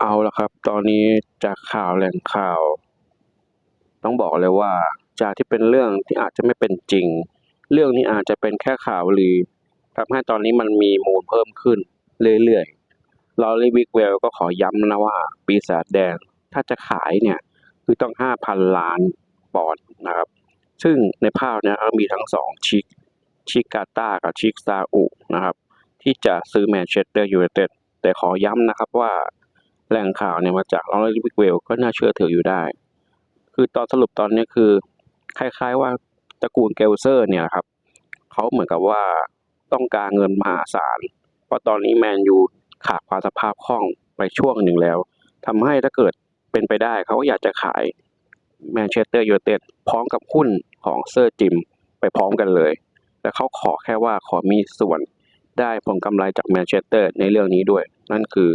เอาละครับ ตอนนี้จากข่าวแหล่งข่าว ต้องบอกเลยว่า จากที่เป็นเรื่องที่อาจจะไม่เป็นจริง เรื่องนี้อาจจะเป็นแค่ข่าวลือทำให้ตอนนี้มันมีมูลเพิ่มขึ้นเรื่อยๆลอรี่วิกเวลก็ขอย้ำนะว่า ปีศาจแดง ถ้าจะขายเนี่ย คือต้อง 5,000 ล้านปอนด์นะครับ ซึ่งในภาพเนี่ยมีทั้งสองชิกชิกกาต้ากับชิกซาอุนะครับ ที่จะซื้อแมนเชสเตอร์ยูไนเต็ดแต่ขอย้ำนะครับว่า แหล่งข่าวเนี่ยมาจากลอรี่วิกเวลก็น่าเชื่อถืออยู่ได้ คือตอนสรุปตอนนี้คือ คล้ายๆว่าตระกูลเกลเซอร์เนี่ยครับเขาเหมือนกับว่าต้องการเงินมหาศาล เพราะตอนนี้แมนยูขาดความสภาพคล่องไปช่วงหนึ่งแล้วทำให้ถ้าเกิดเป็นไปได้เขาก็อยากจะขายแมนเชสเตอร์ยูไนเต็ดพร้อมกับหุ้นของเซอร์จิมไปพร้อมกันเลย แต่เขาขอแค่ว่าขอมีส่วนได้ผลกำไรจากแมนเชสเตอร์ในเรื่องนี้ด้วย นั่นคือ